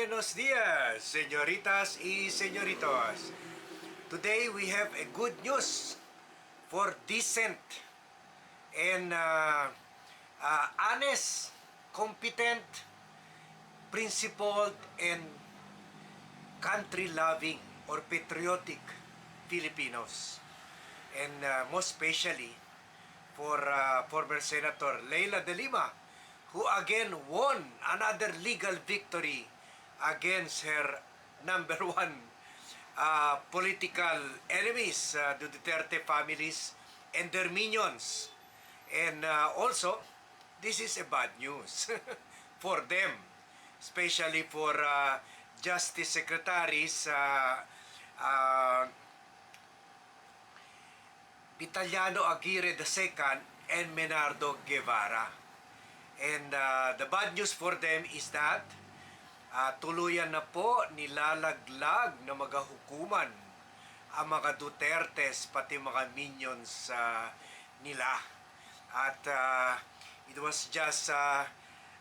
Buenos dias, señoritas y señoritos. Today we have a good news for decent and uh, uh, honest, competent, principled, and country-loving or patriotic Filipinos. And uh, most especially for uh, former Senator Leila de Lima, who again won another legal victory against her number one uh, political enemies, uh, the Duterte families and their minions. And uh, also, this is a bad news for them, especially for uh, Justice Secretaries uh, uh, Vitaliano Aguirre II and Menardo Guevara. And uh, the bad news for them is that uh, tuluyan na po nilalaglag na magahukuman ang mga Dutertes pati mga minions uh, nila. At uh, it was just uh,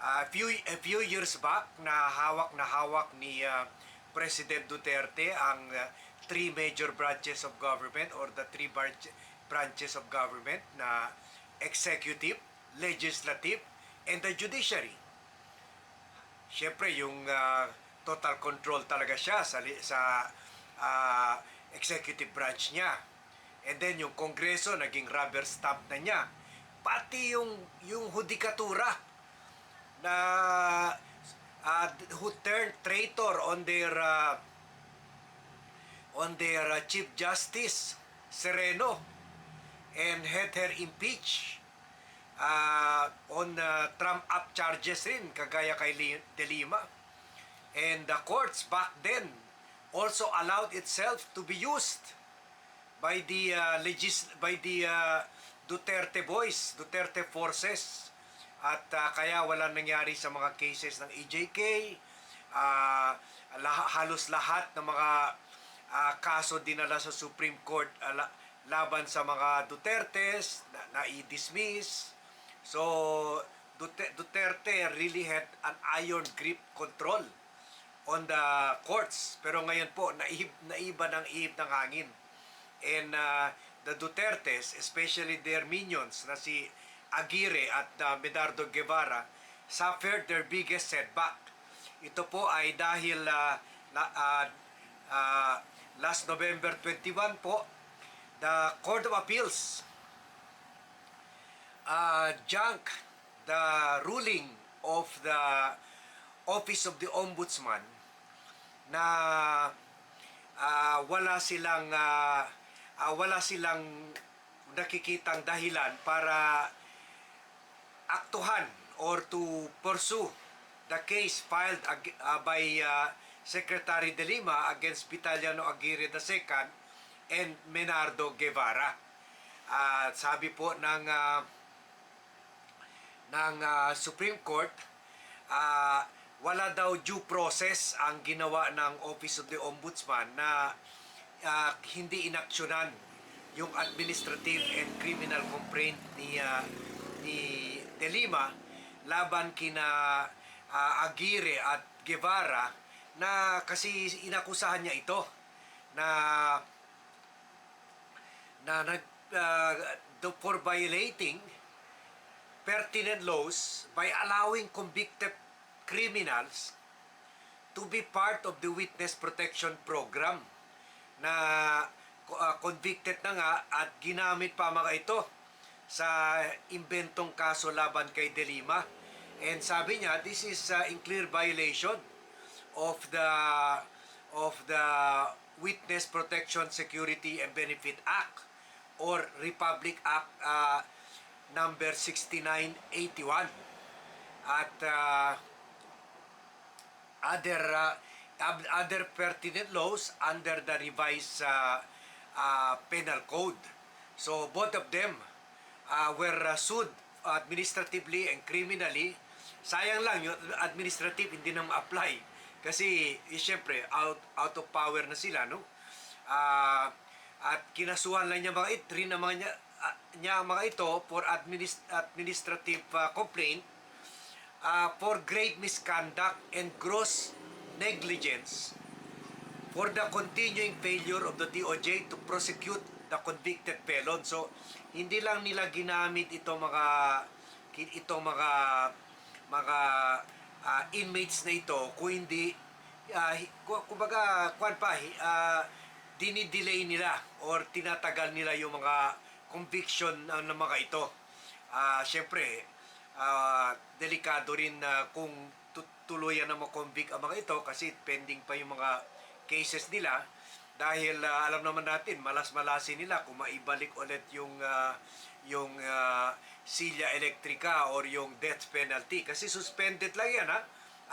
a few a few years back na hawak na hawak ni uh, President Duterte ang uh, three major branches of government or the three branch, branches of government na executive, legislative, and the judiciary. Siyempre, yung uh, total control talaga siya sa, sa uh, executive branch niya. And then yung kongreso naging rubber stamp na niya. Pati yung yung hudikatura na uh, who turned traitor on their uh, on their uh, Chief Justice Sereno and had her impeached uh, on uh, Trump charges rin kagaya kay De Lima. And the courts back then also allowed itself to be used by the uh, legis by the uh, Duterte boys, Duterte forces. At uh, kaya wala nangyari sa mga cases ng EJK. Uh, halos lahat ng mga uh, kaso dinala sa Supreme Court uh, la- laban sa mga Dutertes na, na i-dismiss. So Duterte really had an iron grip control on the courts. Pero ngayon po, naihib, naiba ng ihip ng hangin. And uh, the Dutertes, especially their minions na si Aguirre at uh, Medardo Guevara, suffered their biggest setback. Ito po ay dahil uh, na, uh, uh, last November 21 po, the Court of Appeals uh, junk the ruling of the Office of the Ombudsman na ah, wala silang ah, ah, wala silang nakikitang dahilan para aktuhan or to pursue the case filed ah, by ah, Secretary De Lima against Vitaliano Aguirre II and Menardo Guevara. At sabi po ng ah, ng ah, Supreme Court, ah, wala daw due process ang ginawa ng Office of the Ombudsman na ah, hindi inaksyonan yung administrative and criminal complaint ni ah, ni De Lima laban kina ah, Aguirre at Guevara na kasi inakusahan niya ito na na nag do- for violating pertinent laws by allowing convicted criminals to be part of the witness protection program na uh, convicted na nga at ginamit pa mga ito sa imbentong kaso laban kay De Lima. And sabi niya, this is uh, in clear violation of the of the Witness Protection Security and Benefit Act or Republic Act uh, number 6981 at uh, other uh, other pertinent laws under the revised uh, uh, penal code. So both of them uh, were uh, sued administratively and criminally. Sayang lang yung administrative hindi na ma-apply kasi eh, syempre out out of power na sila no. Ah, at kinasuhan lang niya mga it, rin ang mga niya, niya ang mga ito for administ- administrative ah, complaint uh, for great misconduct and gross negligence for the continuing failure of the DOJ to prosecute the convicted felon. So, hindi lang nila ginamit itong mga itong mga mga ah, inmates na ito kung hindi uh, kumbaga kwan pa ah, dinidelay nila or tinatagal nila yung mga conviction ah, ng mga ito. Ah, syempre, ah, delikado rin na kung tu- tuluyan na makonvict ang mga ito kasi pending pa yung mga cases nila. Dahil ah, alam naman natin malas-malasin nila kung maibalik ulit yung ah, yung ah, silya elektrika or yung death penalty. Kasi suspended lang yan ha?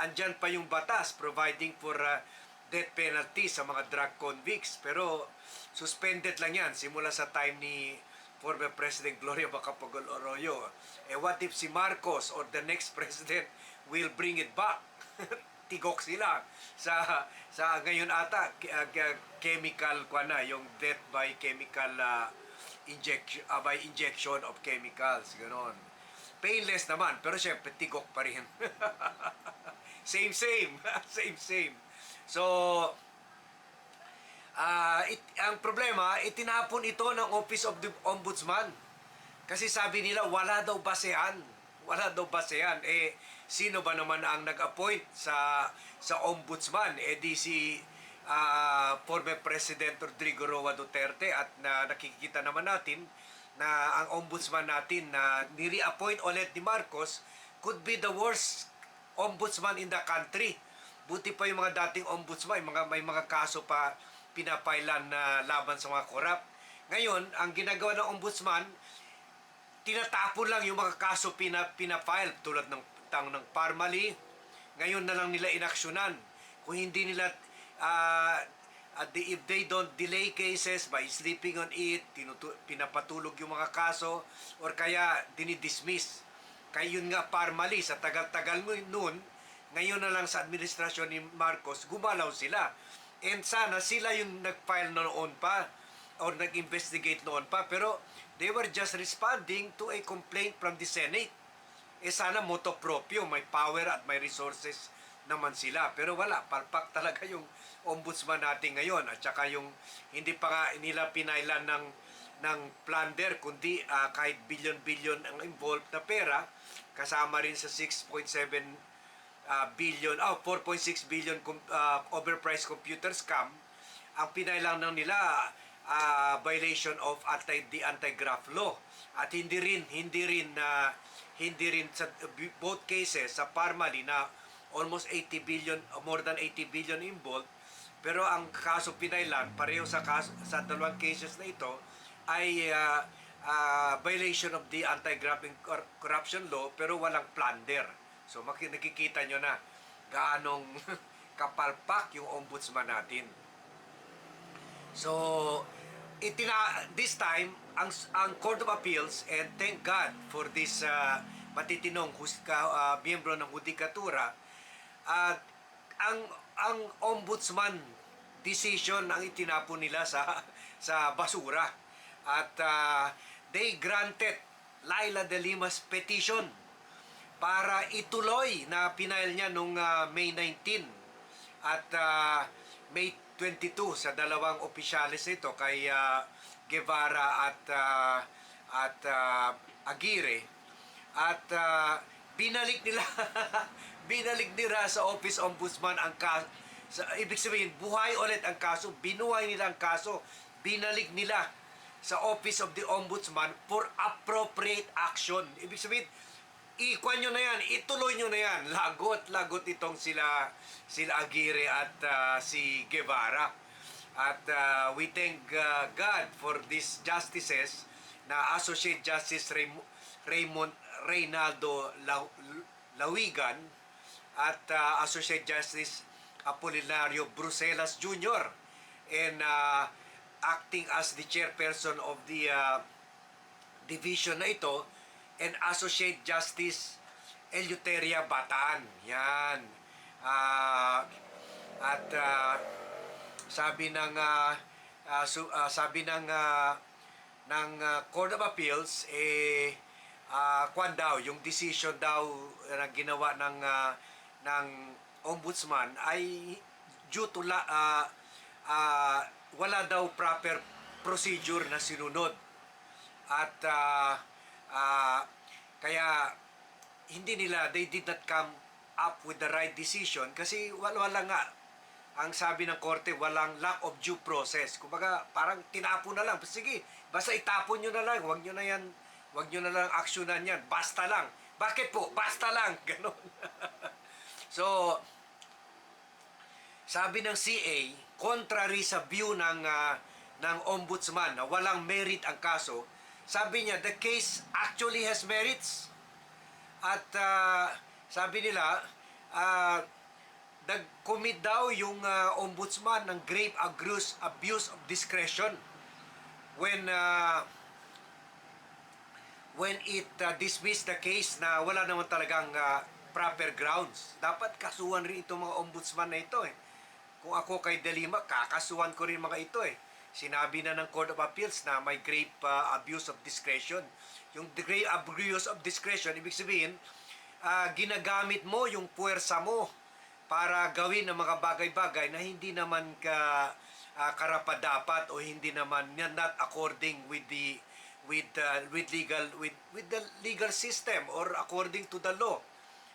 Andyan pa yung batas providing for ah, death penalty sa mga drug convicts. Pero suspended lang yan simula sa time ni former President Gloria Macapagal Arroyo. Eh what if si Marcos or the next president will bring it back? Tigok sila sa sa ngayon ata ke- chemical kwa na yung death by chemical uh, injection uh, by injection of chemicals ganon. Painless naman pero syempre tigok pa rin. Same same. Same same. So ah it, ang problema itinapon ito ng Office of the Ombudsman. Kasi sabi nila wala daw basehan. Wala daw basehan. Eh sino ba naman ang nag-appoint sa sa ombudsman? Eh di si ah, former President Rodrigo Roa Duterte. At na nakikita naman natin na ang ombudsman natin na ni-reappoint ulit ni Marcos could be the worst ombudsman in the country. Buti pa yung mga dating ombudsman, mga, may mga kaso pa pinapailan na laban sa mga korap. Ngayon, ang ginagawa ng ombudsman, tinatapon lang yung mga kaso pina, pinafile tulad ng tang ng Parmali. Ngayon na lang nila inaksyonan. Kung hindi nila ah, at the, if they don't delay cases by sleeping on it, tinutu- pinapatulog yung mga kaso or kaya dinidismiss. Kaya yun nga Parmali sa tagal-tagal noon, ngayon na lang sa administrasyon ni Marcos, gumalaw sila. And sana sila yung nag-file noon pa or nag-investigate noon pa pero they were just responding to a complaint from the Senate. Eh sana moto proprio, may power at may resources naman sila. Pero wala, palpak talaga yung ombudsman natin ngayon at saka yung hindi pa nga nila pinailan ng ng plunder kundi ah, kahit billion-billion ang involved na pera kasama rin sa 6.7 ah, billion, oh, 4.6 billion com- ah, overpriced computer scam, ang pinailang lang nila ah, violation of anti the anti-graft law. At hindi rin hindi rin na hindi rin sa both cases sa Parmali na almost 80 billion more than 80 billion involved pero ang kaso pinailan pareho sa kaso, sa dalawang cases na ito ay ah, ah, violation of the anti-graft corruption law pero walang plunder. So nakikita nyo na gaanong kapalpak yung ombudsman natin. So, itina this time ang ang Court of Appeals and thank God for this uh, matitinong huska, uh, miyembro ng hudikatura at ang ang ombudsman decision ang itinapon nila sa sa basura at uh, they granted Laila de Lima's petition para ituloy na pinail niya nung uh, May 19 at uh, May 22 sa dalawang opisyalis nito kay uh, Guevara at uh, at uh, Aguirre. At uh, binalik nila binalik nila sa Office Ombudsman ang kaso sa, ibig sabihin buhay ulit ang kaso binuhay nila ang kaso binalik nila sa Office of the Ombudsman for appropriate action. Ibig sabihin ikuan nyo na yan, ituloy nyo na yan. Lagot, lagot itong sila, sila Aguirre at ah, si Guevara. At ah, we thank ah, God for these justices na Associate Justice Raym- Raymond Reynaldo Lau- Lawigan at ah, Associate Justice Apolinario Bruselas Jr. and ah, acting as the chairperson of the ah, division na ito and Associate Justice Eleuteria Bataan. Yan. Ah, at ah, sabi ng ah, ah, su- ah, sabi ng ah, ng ah, Court of Appeals eh ah, kwan daw yung decision daw na ginawa ng ah, ng ombudsman ay due to la, ah, ah, wala daw proper procedure na sinunod. At ah, ah, kaya hindi nila, they did not come up with the right decision kasi wala, wala nga ang sabi ng korte, walang lack of due process. Kumbaga, parang tinapon na lang. Sige, basta itapon nyo na lang. Huwag nyo na yan, huwag nyo na lang aksyonan yan. Basta lang. Bakit po? Basta lang. Ganon. so, sabi ng CA, contrary sa view ng, ah, ng ombudsman na walang merit ang kaso, sabi niya, the case actually has merits. At ah, sabi nila, uh, nag-commit daw yung ah, ombudsman ng grave abuse, abuse of discretion when ah, when it ah, dismissed the case na wala naman talagang ah, proper grounds. Dapat kasuhan rin itong mga ombudsman na ito eh. Kung ako kay Delima, kakasuhan ko rin mga ito eh. Sinabi na ng Court of Appeals na may grave ah, abuse of discretion. Yung grave abuse of discretion, ibig sabihin, ah, ginagamit mo yung puwersa mo para gawin ang mga bagay-bagay na hindi naman ka uh, karapadapat o hindi naman not according with the with uh, with legal with with the legal system or according to the law.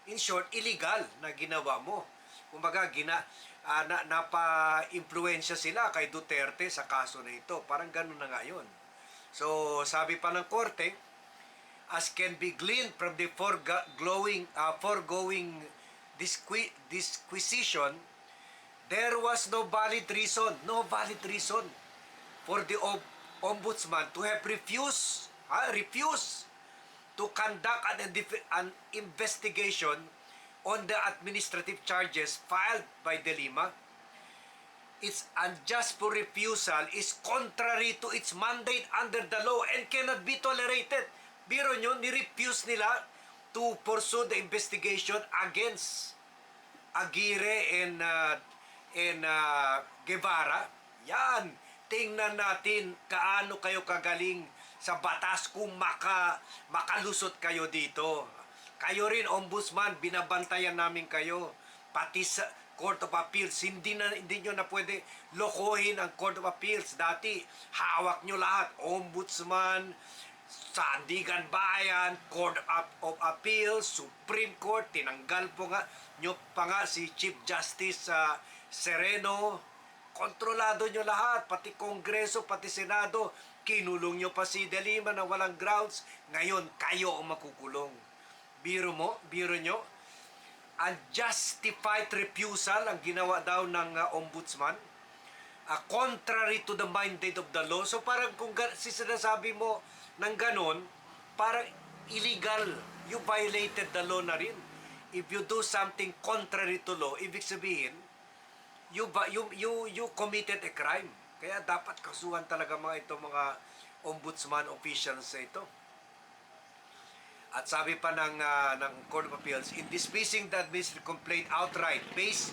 In short, illegal na ginawa mo. Kumbaga, gina, ah, na, napa-impluensya sila kay Duterte sa kaso na ito. Parang ganun na nga yun. So, sabi pa ng korte, as can be gleaned from the foregoing, uh, foregoing disqui- disquisition, there was no valid reason, no valid reason for the om- ombudsman to have refused, ah, refused to conduct an, an investigation on the administrative charges filed by De Lima. Its unjust for refusal is contrary to its mandate under the law and cannot be tolerated. Biro nyo, ni-refuse nila to pursue the investigation against Aguirre and, uh, and uh, Guevara. Yan, tingnan natin kaano kayo kagaling sa batas kung maka, makalusot kayo dito. Kayo rin, ombudsman, binabantayan namin kayo. Pati sa Court of Appeals, hindi, na, hindi nyo na pwede lokohin ang Court of Appeals. Dati, hawak nyo lahat. Ombudsman, Sandigan Bayan, Court of, of Appeals, Supreme Court, tinanggal po nga nyo pa nga si Chief Justice sa Sereno. Kontrolado nyo lahat, pati Kongreso, pati Senado. Kinulong nyo pa si De Lima na walang grounds. Ngayon, kayo ang makukulong. Biro mo, biro nyo, unjustified refusal ang ginawa daw ng uh, ombudsman uh, contrary to the mandate of the law. So parang kung si sinasabi mo ng ganon, parang illegal. You violated the law na rin. If you do something contrary to law, ibig sabihin, you, you, you, you committed a crime. Kaya dapat kasuhan talaga mga ito mga ombudsman officials sa ito. At sabi pa ng, ah, ng Court of Appeals, in dismissing the administrative complaint outright based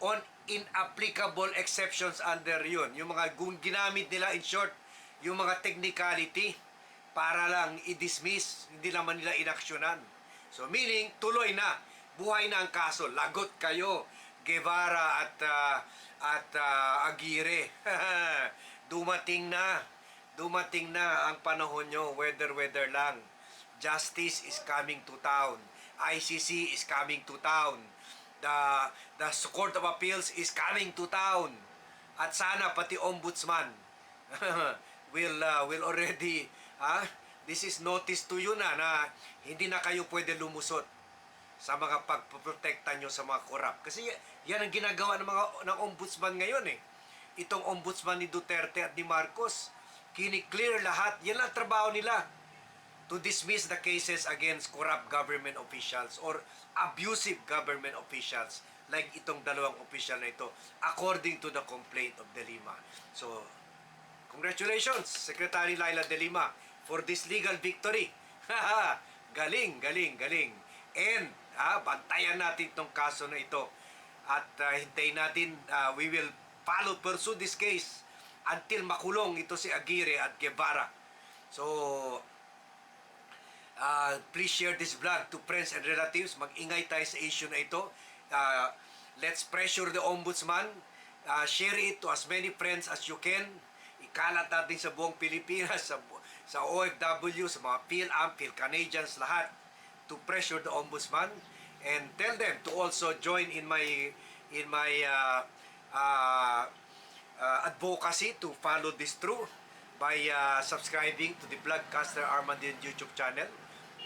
on inapplicable exceptions under yun. Yung mga ginamit nila in short, yung mga technicality para lang i-dismiss, hindi naman nila inaksyonan. So meaning, tuloy na, buhay na ang kaso, lagot kayo, Guevara at ah, at ah, Aguirre. dumating na, dumating na ang panahon nyo, weather weather lang. Justice is coming to town. ICC is coming to town. The the Court of Appeals is coming to town. At sana pati ombudsman will uh, will already ah this is notice to you na na hindi na kayo pwede lumusot sa mga pagpoprotekta nyo sa mga korap. Kasi yan ang ginagawa ng mga ng ombudsman ngayon eh. Itong ombudsman ni Duterte at ni Marcos, kiniklear lahat. Yan lang trabaho nila to dismiss the cases against corrupt government officials or abusive government officials like itong dalawang official na ito according to the complaint of De Lima. So, congratulations Secretary Laila De Lima for this legal victory. galing, galing, galing. And ah, bantayan natin itong kaso na ito at ah, hintayin natin ah, we will follow pursue this case until makulong ito si Aguirre at Guevara. So, Uh, please share this vlog to friends and relatives. Mag-ingay tayo sa issue na ito. Uh, Let's pressure the ombudsman. Uh, share it to as many friends as you can. Ikalat natin sa buong Pilipinas, sa, sa OFW, sa mga PhilAm, PhilCanadians, lahat to pressure the ombudsman and tell them to also join in my in my uh, uh, uh, advocacy to follow this through by uh, subscribing to the Vlogcaster Armandin YouTube channel.